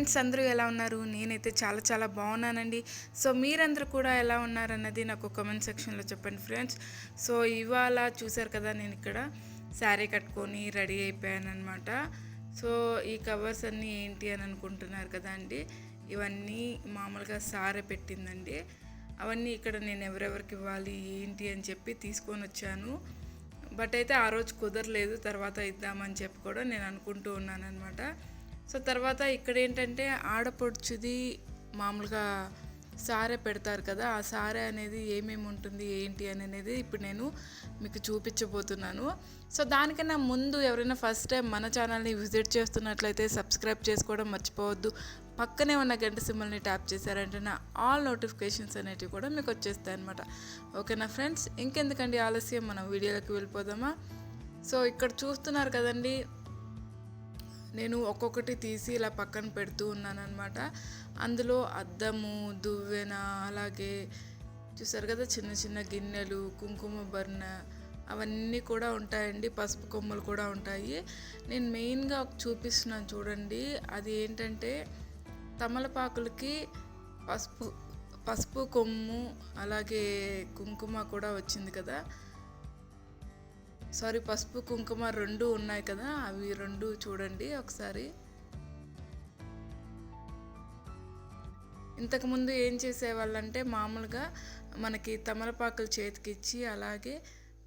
Friends అందరూ ఎలా ఉన్నారు? నేనైతే చాలా చాలా బాగున్నానండి. సో మీరందరూ కూడా ఎలా ఉన్నారన్నది నాకు కామెంట్ సెక్షన్లో చెప్పండి ఫ్రెండ్స్. సో ఇవాళ చూసారు కదా నేను ఇక్కడ శారీ కట్టుకొని రెడీ అయిపోయాను అనమాట సో ఈ కవర్స్ అన్నీ ఏంటి అని అనుకుంటున్నారు కదా అండి? ఇవన్నీ మామూలుగా సారే పెట్టిందండి. అవన్నీ ఇక్కడ నేను ఎవరెవరికి ఇవ్వాలి ఏంటి అని చెప్పి తీసుకొని వచ్చాను. బట్ అయితే ఆ రోజు కుదరలేదు తర్వాత ఇద్దామని చెప్పి కూడా నేను అనుకుంటూ ఉన్నాను అనమాట సో తర్వాత ఇక్కడ ఏంటంటే ఆడపడుచుది మామూలుగా సారే పెడతారు కదా ఆ సారే అనేది ఏమేమి ఉంటుంది ఏంటి అని అనేది ఇప్పుడు నేను మీకు చూపించబోతున్నాను. సో దానికన్నా ముందు ఎవరైనా ఫస్ట్ టైం మన ఛానల్ని విజిట్ చేస్తున్నట్లయితే సబ్స్క్రైబ్ చేసుకోవడం మర్చిపోవద్దు. పక్కనే ఉన్న గంట సింబల్ని ట్యాప్ చేశారంటే నా ఆల్ నోటిఫికేషన్స్ అనేటివి కూడా మీకు వచ్చేస్తాయి అనమాట ఓకేనా ఫ్రెండ్స్? ఇంకెందుకండి ఆలస్యం మనం వీడియోలోకి వెళ్ళిపోదామా? సో ఇక్కడ చూస్తున్నారు కదండి నేను ఒక్కొక్కటి తీసి ఇలా పక్కన పెడుతూ ఉన్నాను అనమాట అందులో అద్దము దువ్వెన అలాగే చూసారు కదా చిన్న చిన్న గిన్నెలు కుంకుమ బర్ణ అవన్నీ కూడా ఉంటాయండి. పసుపు కొమ్మలు కూడా ఉంటాయి. నేను మెయిన్గా చూపిస్తున్నాను చూడండి. అది ఏంటంటే తమలపాకులకి పసుపు పసుపు కొమ్ము అలాగే కుంకుమ కూడా వచ్చింది కదా. సారీ పసుపు కుంకుమ రెండు ఉన్నాయి కదా అవి రెండు చూడండి ఒకసారి. ఇంతకుముందు ఏం చేసేవాళ్ళంటే మామూలుగా మనకి తమలపాకులు చేతికిచ్చి అలాగే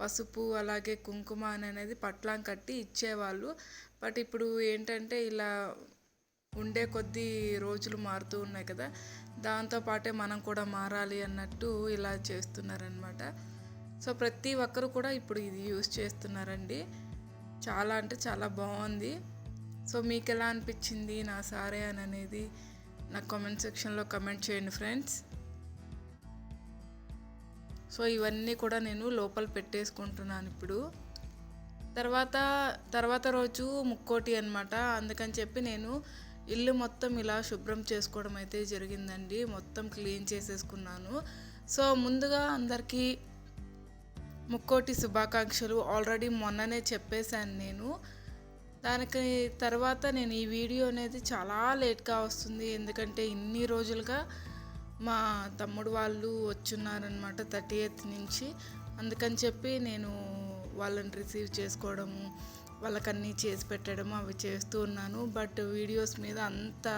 పసుపు అలాగే కుంకుమ అని అనేది పట్లాం కట్టి ఇచ్చేవాళ్ళు. బట్ ఇప్పుడు ఏంటంటే ఇలా ఉండే కొద్ది రోజులు మారుతూ ఉన్నాయి కదా దాంతోపాటే మనం కూడా మారాలి అన్నట్టు ఇలా చేస్తున్నారనమాట సో ప్రతి ఒక్కరు కూడా ఇప్పుడు ఇది యూస్ చేస్తున్నారండి. చాలా అంటే చాలా బాగుంది. సో మీకు ఎలా అనిపించింది నా సారే అని అనేది నా కామెంట్ సెక్షన్లో కమెంట్ చేయండి ఫ్రెండ్స్ సో ఇవన్నీ కూడా నేను లోపల పెట్టేసుకుంటున్నాను ఇప్పుడు. తర్వాత తర్వాత రోజు ముక్కోటి అనమాట అందుకని చెప్పి నేను ఇల్లు మొత్తం ఇలా శుభ్రం చేసుకోవడం అయితే జరిగిందండి. మొత్తం క్లీన్ చేసేసుకున్నాను. సో ముందుగా అందరికీ ముక్కోటి శుభాకాంక్షలు. ఆల్రెడీ మొన్ననే చెప్పేశాను నేను. దానికి తర్వాత నేను ఈ వీడియో అనేది చాలా లేట్గా వస్తుంది. ఎందుకంటే ఇన్ని రోజులుగా మా తమ్ముడు వాళ్ళు వచ్చున్నారనమాట థర్టీ ఎయిత్ నుంచి. అందుకని చెప్పి నేను వాళ్ళని రిసీవ్ చేసుకోవడము వాళ్ళకన్నీ చేసి పెట్టడము అవి చేస్తూ ఉన్నాను. బట్ వీడియోస్ మీద అంత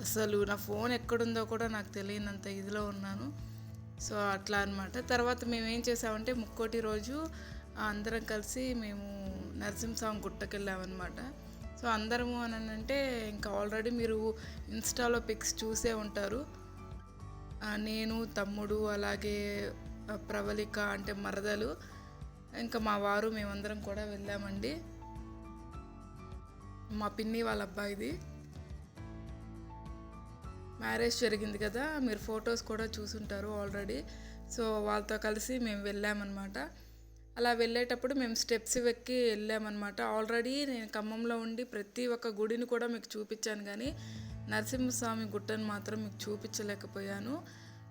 అసలు నా ఫోన్ ఎక్కడుందో కూడా నాకు తెలియనంత ఇదిలో ఉన్నాను. సో అట్లా అనమాట తర్వాత మేము ఏం చేసామంటే ముక్కోటి రోజు అందరం కలిసి మేము నరసింహస్వామి గుట్టకి వెళ్ళామన్నమాట సో అందరము అని అంటే ఇంకా ఆల్రెడీ మీరు ఇన్స్టాలో పిక్స్ చూసే ఉంటారు. నేను తమ్ముడు అలాగే ప్రవళిక అంటే మరదలు ఇంకా మా వారు మేమందరం కూడా వెళ్ళామండి. మా పిన్ని వాళ్ళ అబ్బాయిది. మ్యారేజ్ జరిగింది కదా మీరు ఫొటోస్ కూడా చూసుంటారు ఆల్రెడీ. సో వాళ్ళతో కలిసి మేము వెళ్ళామన్నమాట. అలా వెళ్ళేటప్పుడు మేము స్టెప్స్ ఎక్కి వెళ్ళామన్నమాట. ఆల్రెడీ నేను ఖమ్మంలో ఉండి ప్రతి ఒక్క గుడిని కూడా మీకు చూపించాను కానీ నరసింహస్వామి గుట్టను మాత్రం మీకు చూపించలేకపోయాను.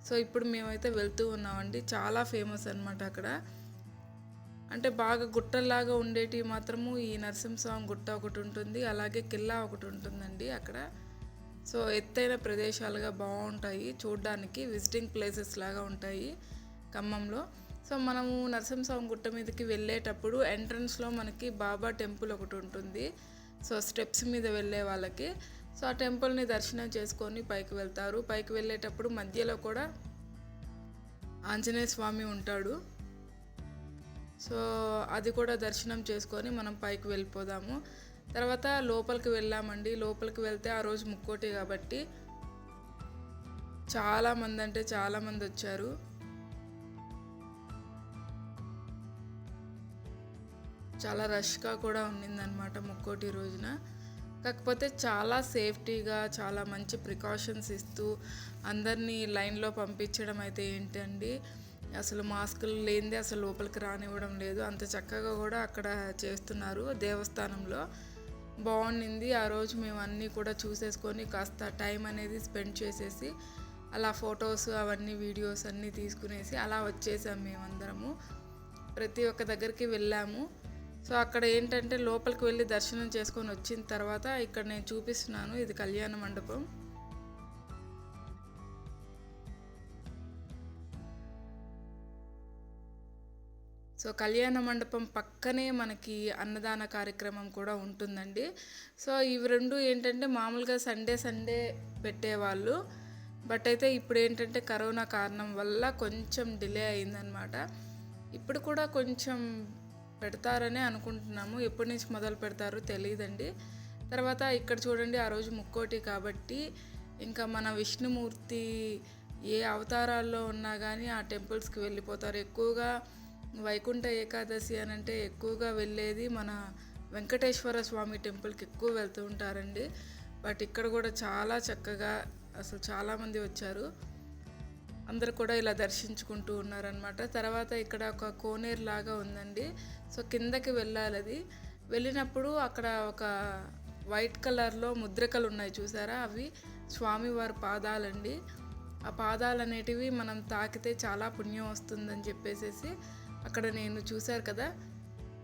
సో ఇప్పుడు మేమైతే వెళ్తూ ఉన్నామండి. చాలా ఫేమస్ అనమాట అక్కడ. అంటే బాగా గుట్టల్లాగా ఉండేటివి మాత్రము ఈ నరసింహస్వామి గుట్ట ఒకటి ఉంటుంది అలాగే కిల్లా ఒకటి ఉంటుందండి అక్కడ. సో ఎత్తైన ప్రదేశాలుగా బాగుంటాయి. చూడడానికి విజిటింగ్ ప్లేసెస్ లాగా ఉంటాయి ఖమ్మంలో. సో మనము నరసింహస్వామి గుట్ట మీదకి వెళ్ళేటప్పుడు ఎంట్రన్స్లో మనకి బాబా టెంపుల్ ఒకటి ఉంటుంది. సో స్టెప్స్ మీద వెళ్ళే వాళ్ళకి. సో ఆ టెంపుల్ని దర్శనం చేసుకొని పైకి వెళ్తారు. పైకి వెళ్ళేటప్పుడు మధ్యలో కూడా ఆంజనేయ స్వామి ఉంటాడు. సో అది కూడా దర్శనం చేసుకొని మనం పైకి వెళ్ళిపోదాము. తర్వాత లోపలికి వెళ్ళామండి. లోపలికి వెళ్తే ఆ రోజు ముక్కోటి కాబట్టి చాలామంది అంటే చాలామంది వచ్చారు. చాలా రష్గా కూడా ఉన్నిందనమాట ముక్కోటి రోజున. కాకపోతే చాలా సేఫ్టీగా చాలా మంచి ప్రికాషన్స్ ఇస్తూ అందరినీ లైన్లో పంపించడం అయితే ఏంటండి? అసలు మాస్కులు లేనిదే అసలు లోపలికి రానివ్వడం లేదు. అంత చక్కగా కూడా అక్కడ చేస్తున్నారు దేవస్థానంలో. బాగుండింది. ఆ రోజు మేము అన్నీ కూడా చూసేసుకొని కాస్త టైం అనేది స్పెండ్ చేసేసి అలా ఫొటోస్ అవన్నీ వీడియోస్ అన్నీ తీసుకునేసి అలా వచ్చేసాం మేమందరము. ప్రతి ఒక్క దగ్గరికి వెళ్ళాము. సో అక్కడ ఏంటంటే లోపలికి వెళ్ళి దర్శనం చేసుకొని వచ్చిన తర్వాత ఇక్కడ నేను చూపిస్తున్నాను. ఇది కళ్యాణ మండపం. సో కళ్యాణ మండపం పక్కనే మనకి అన్నదాన కార్యక్రమం కూడా ఉంటుందండి. సో ఇవి రెండు ఏంటంటే మామూలుగా సండే సండే పెట్టేవాళ్ళు. బట్ అయితే ఇప్పుడు ఏంటంటే కరోనా కారణం వల్ల కొంచెం డిలే అయిందనమాట ఇప్పుడు కూడా కొంచెం పెడతారనే అనుకుంటున్నాము. ఎప్పటి నుంచి మొదలు పెడతారో తెలియదండి. తర్వాత ఇక్కడ చూడండి ఆ రోజు ముక్కోటి కాబట్టి ఇంకా మన విష్ణుమూర్తి ఏ అవతారాల్లో ఉన్నా కానీ ఆ టెంపుల్స్కి వెళ్ళిపోతారు. ఎక్కువగా వైకుంఠ ఏకాదశి అని అంటే ఎక్కువగా వెళ్ళేది మన వెంకటేశ్వర స్వామి టెంపుల్కి ఎక్కువ వెళ్తూ ఉంటారండి. బట్ ఇక్కడ కూడా చాలా చక్కగా అసలు చాలామంది వచ్చారు. అందరు కూడా ఇలా దర్శించుకుంటూ ఉన్నారనమాట తర్వాత ఇక్కడ ఒక కోనేరు లాగా ఉందండి. సో కిందకి వెళ్ళాలి అది. వెళ్ళినప్పుడు అక్కడ ఒక వైట్ కలర్లో ముద్రికలు ఉన్నాయి చూసారా? అవి స్వామివారి పాదాలండి. ఆ పాదాలు అనేటివి మనం తాకితే చాలా పుణ్యం వస్తుందని చెప్పేసేసి అక్కడ నేను చూశారు కదా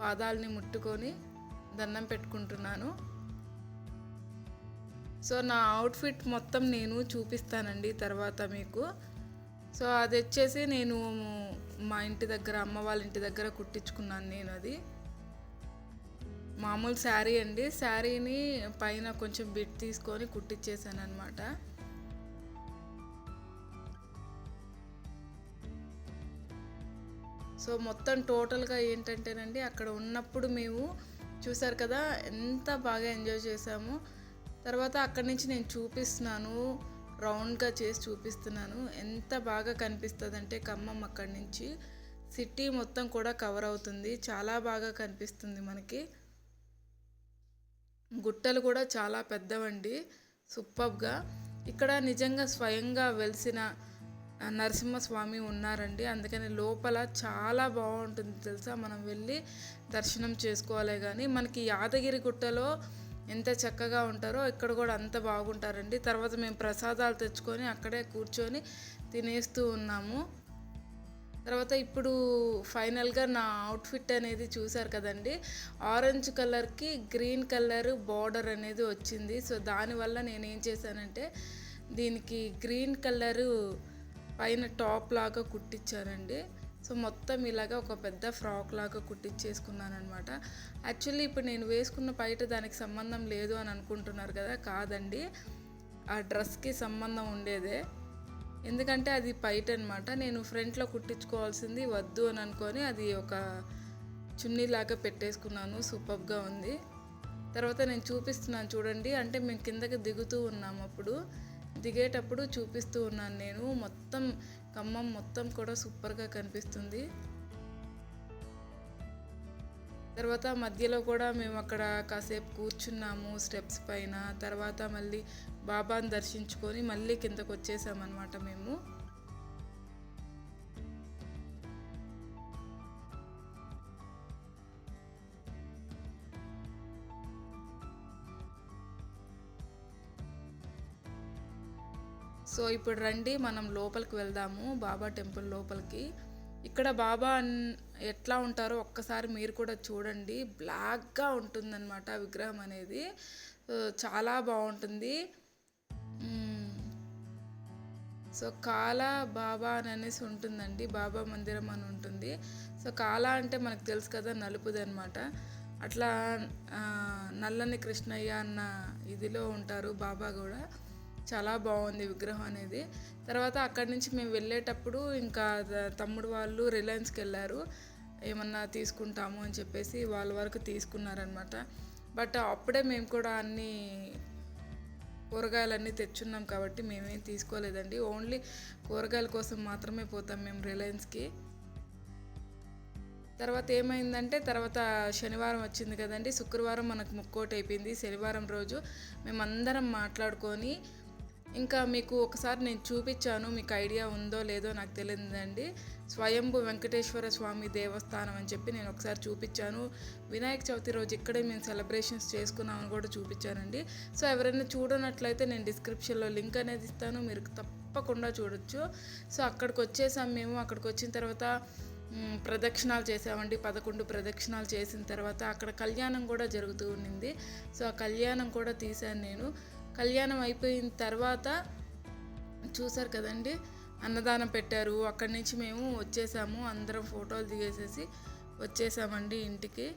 పాదాలని ముట్టుకొని దండం పెట్టుకుంటున్నాను. సో నా అవుట్ఫిట్ మొత్తం నేను చూపిస్తానండి తర్వాత మీకు. సో అది వచ్చేసి నేను మా ఇంటి దగ్గర అమ్మ వాళ్ళ ఇంటి దగ్గర కుట్టించుకున్నాను నేను అది. మామూలు శారీ అండి. శారీని పైన కొంచెం బిట్ తీసుకొని కుట్టించేసాను అనమాట సో మొత్తం టోటల్గా ఏంటంటేనండి అక్కడ ఉన్నప్పుడు మేము చూసారు కదా ఎంత బాగా ఎంజాయ్ చేసాము తర్వాత అక్కడి నుంచి నేను చూపిస్తున్నాను రౌండ్గా చేసి చూపిస్తున్నాను. ఎంత బాగా కనిపిస్తుంది అంటే ఖమ్మం అక్కడి నుంచి. సిటీ మొత్తం కూడా కవర్ అవుతుంది. చాలా బాగా కనిపిస్తుంది మనకి. గుట్టలు కూడా చాలా పెద్దవండి. సూపర్గా ఇక్కడ నిజంగా స్వయంగా వెలిసిన నరసింహస్వామి ఉన్నారండి. అందుకని లోపల చాలా బాగుంటుంది తెలుసా? మనం వెళ్ళి దర్శనం చేసుకోవాలి కానీ మనకి యాదగిరి గుట్టలో ఎంత చక్కగా ఉంటారో ఇక్కడ కూడా అంత బాగుంటారండి. తర్వాత మేము ప్రసాదాలు తెచ్చుకొని అక్కడే కూర్చొని తినేస్తూ ఉన్నాము. తర్వాత ఇప్పుడు ఫైనల్గా నా అవుట్ఫిట్ అనేది చూసారు కదండి. ఆరెంజ్ కలర్కి గ్రీన్ కలర్ బార్డర్ అనేది వచ్చింది. సో దానివల్ల నేను ఏం చేశానంటే దీనికి గ్రీన్ కలరు పైన టాప్ లాగా కుట్టించానండి సో మొత్తం ఇలాగ ఒక పెద్ద ఫ్రాక్ లాగా కుట్టించేసుకున్నాను అనమాట యాక్చువల్లీ ఇప్పుడు నేను వేసుకున్న బయట దానికి సంబంధం లేదు అని అనుకుంటున్నారు కదా కాదండి. ఆ డ్రెస్కి సంబంధం ఉండేదే. ఎందుకంటే అది పైట అనమాట నేను ఫ్రంట్లో కుట్టించుకోవాల్సింది వద్దు అని అనుకొని అది ఒక చున్నీలాగా పెట్టేసుకున్నాను. సూపర్గా ఉంది. తర్వాత నేను చూపిస్తున్నాను చూడండి. అంటే మేము కిందకి దిగుతూ ఉన్నాము అప్పుడు. దిగేటప్పుడు చూపిస్తూ ఉన్నాను నేను. మొత్తం ఖమ్మం మొత్తం కూడా సూపర్గా కనిపిస్తుంది. తర్వాత మధ్యలో కూడా మేము అక్కడ కాసేపు కూర్చున్నాము స్టెప్స్ పైన. తర్వాత మళ్ళీ బాబాని దర్శించుకొని మళ్ళీ కిందకు వచ్చేసామన్నమాట మేము. సో ఇప్పుడు రండి మనం లోపలికి వెళ్దాము బాబా టెంపుల్ లోపలికి. ఇక్కడ బాబా ఎట్లా ఉంటారో ఒక్కసారి మీరు కూడా చూడండి. బ్లాక్గా ఉంటుందన్నమాట విగ్రహం అనేది. చాలా బాగుంటుంది. సో కాలా బాబా అని అనేసి ఉంటుందండి. బాబా మందిరం అని ఉంటుంది. సో కాలా అంటే మనకు తెలుసు కదా నలుపుది అనమాట అట్లా నల్లని కృష్ణయ్య అన్న ఇదిలో ఉంటారు బాబా కూడా. చాలా బాగుంది విగ్రహం అనేది. తర్వాత అక్కడి నుంచి మేము వెళ్ళేటప్పుడు ఇంకా తమ్ముడు వాళ్ళు రిలయన్స్కి వెళ్ళారు. ఏమన్నా తీసుకుంటాము అని చెప్పేసి వాళ్ళ వరకు తీసుకున్నారనమాట బట్ అప్పుడే మేము కూడా అన్నీ కూరగాయలన్నీ తెచ్చున్నాం కాబట్టి మేమేం తీసుకోలేదండి. ఓన్లీ కూరగాయల కోసం మాత్రమే పోతాం మేము రిలయన్స్కి తర్వాత ఏమైందంటే తర్వాత శనివారం వచ్చింది కదండి. శుక్రవారం మనకు ముక్కోటి అయిపోయింది శనివారం రోజు మేమందరం మాట్లాడుకొని ఇంకా మీకు ఒకసారి నేను చూపించాను మీకు ఐడియా ఉందో లేదో నాకు తెలియదండి. స్వయంభు వెంకటేశ్వర స్వామి దేవస్థానం అని చెప్పి నేను ఒకసారి చూపించాను. వినాయక చవితి రోజు ఇక్కడే మేము సెలబ్రేషన్స్ చేసుకున్నామని కూడా చూపించానండి. సో ఎవరైనా చూడనట్లయితే నేను డిస్క్రిప్షన్లో లింక్ అనేది ఇస్తాను మీరు తప్పకుండా చూడొచ్చు. సో అక్కడికి వచ్చేసాం మేము. అక్కడికి వచ్చిన తర్వాత ప్రదక్షిణాలు చేసామండి. పదకొండు ప్రదక్షిణాలు చేసిన తర్వాత అక్కడ కళ్యాణం కూడా జరుగుతూ ఉండింది. సో ఆ కళ్యాణం కూడా తీశాను నేను. కళ్యాణం అయిపోయిన తర్వాత చూసారు కదండి అన్నదానం పెట్టారు. అక్కడి నుంచి మేము వచ్చేసాము. అందరం ఫోటోలు దిగేసేసి వచ్చేసామండి ఇంటికి.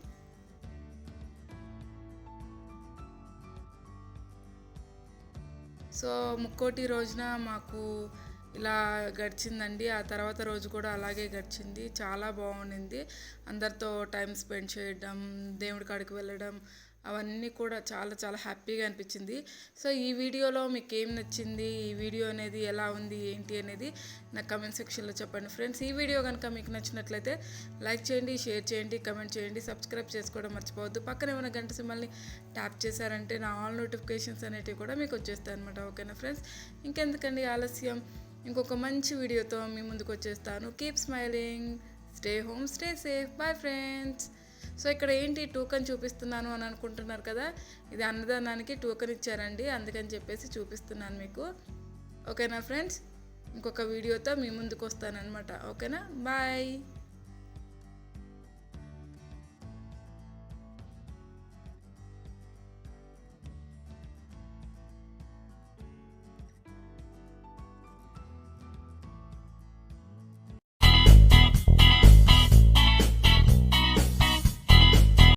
సో ముక్కోటి రోజున మాకు ఇలా గడిచిందండి. ఆ తర్వాత రోజు కూడా అలాగే గడిచింది. చాలా బాగుండింది. అందరితో టైం స్పెండ్ చేయడం దేవుడి కాడికి వెళ్ళడం అవన్నీ కూడా చాలా చాలా హ్యాపీగా అనిపించింది. సో ఈ వీడియోలో మీకు ఏం నచ్చింది? ఈ వీడియో అనేది ఎలా ఉంది? ఏంటి అనేది నా కమెంట్ సెక్షన్లో చెప్పండి. ఫ్రెండ్స్ ఈ వీడియో కనుక మీకు నచ్చినట్లయితే లైక్ చేయండి షేర్ చేయండి కమెంట్ చేయండి సబ్స్క్రైబ్ చేసుకోవడం మర్చిపోవద్దు. పక్కన ఏమైనా గంట సిమ్మల్ని ట్యాప్ చేశారంటే నా ఆల్ నోటిఫికేషన్స్ అనేటివి కూడా మీకు వచ్చేస్తాయి అనమాట ఓకేనా ఫ్రెండ్స్? ఇంకెందుకండి ఆలస్యం? ఇంకొక మంచి వీడియోతో మీ ముందుకు వచ్చేస్తాను. Keep smiling stay home stay safe bye friends so ఇక్కడ ఏంటి టోకన్ చూపిస్తున్నాను అని అనుకుంటున్నారు కదా ఇది అన్నదానానికి టోకన్ ఇచ్చారండి అందుకని చెప్పేసి చూపిస్తున్నాను మీకు. ఓకేనా ఫ్రెండ్స్? ఇంకొక వీడియోతో మీ ముందుకు వస్తానన్నమాట. ఓకేనా? బాయ్.